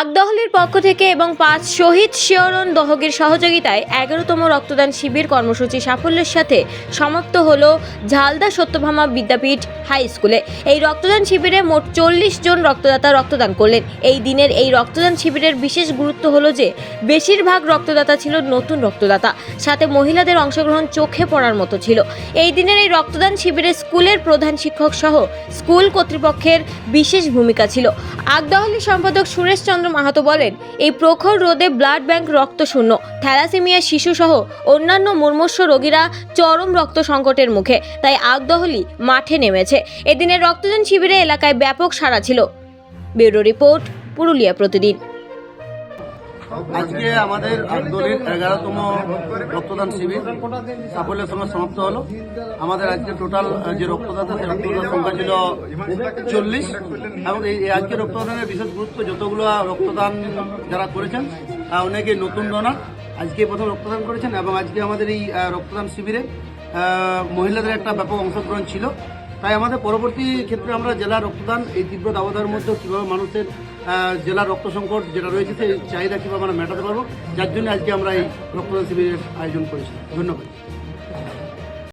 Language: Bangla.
আগদহলের পক্ষ থেকে এবং পাঁচ শহীদ শিয়রণ দহগের সহযোগিতায় এগারোতম রক্তদান শিবির কর্মসূচি সাফল্যের সাথে সমাপ্ত হল ঝালদা সত্যভামা বিদ্যাপীঠ হাই স্কুলে। এই রক্তদান শিবিরে মোট চল্লিশ জন রক্তদাতা রক্তদান করলেন। এই দিনের এই রক্তদান শিবিরের বিশেষ গুরুত্ব হলো যে, বেশিরভাগ রক্তদাতা ছিল নতুন রক্তদাতা। সাথে মহিলাদের অংশগ্রহণ চোখে পড়ার মতো ছিল। এই দিনের এই রক্তদান শিবিরে স্কুলের প্রধান শিক্ষক সহ স্কুল কর্তৃপক্ষের বিশেষ ভূমিকা ছিল। আগদহলি সম্পাদক সুরেশ চন্দ্র মাহাতো বলেন, এই প্রখর রোদে ব্লাড ব্যাংক রক্ত শূন্য থ্যালাসেমিয়া শিশুসহ অন্যান্য মুর্মূর্ষ রোগীরা চরম রক্ত সংকটের মুখে, তাই আগদহলি মাঠে নেমেছে। এদিনের রক্তদান শিবিরে এলাকায় ব্যাপক সাড়া ছিল। ব্যুরো রিপোর্ট, পুরুলিয়া প্রতিদিন। আজকে আমাদের দলের এগারোতম রক্তদান শিবির। সাফল্যের সঙ্গে সমাপ্ত হলো। আমাদের আজকে টোটাল যে রক্তদাতা, সেই রক্তদাতার সংখ্যা ছিল চল্লিশ। এবং এই আজকে রক্তদানের বিশেষ গুরুত্ব যতগুলো রক্তদান যারা করেছেন অনেকে নতুন ডোনার আজকে প্রথম রক্তদান করেছেন এবং আজকে আমাদের এই রক্তদান শিবিরে মহিলাদের একটা ব্যাপক অংশগ্রহণ ছিল। তাই আমাদের পরবর্তী ক্ষেত্রে আমরা জেলা রক্তদান, এই তীব্র দাবদাহের মধ্যে কীভাবে মানুষের জেলা রক্ত সংকট যেটা রয়েছে সেই চাহিদা কীভাবে আমরা মেটাতে পারব, যার জন্য আজকে আমরা এই রক্তদান শিবিরের আয়োজন করেছি। ধন্যবাদ।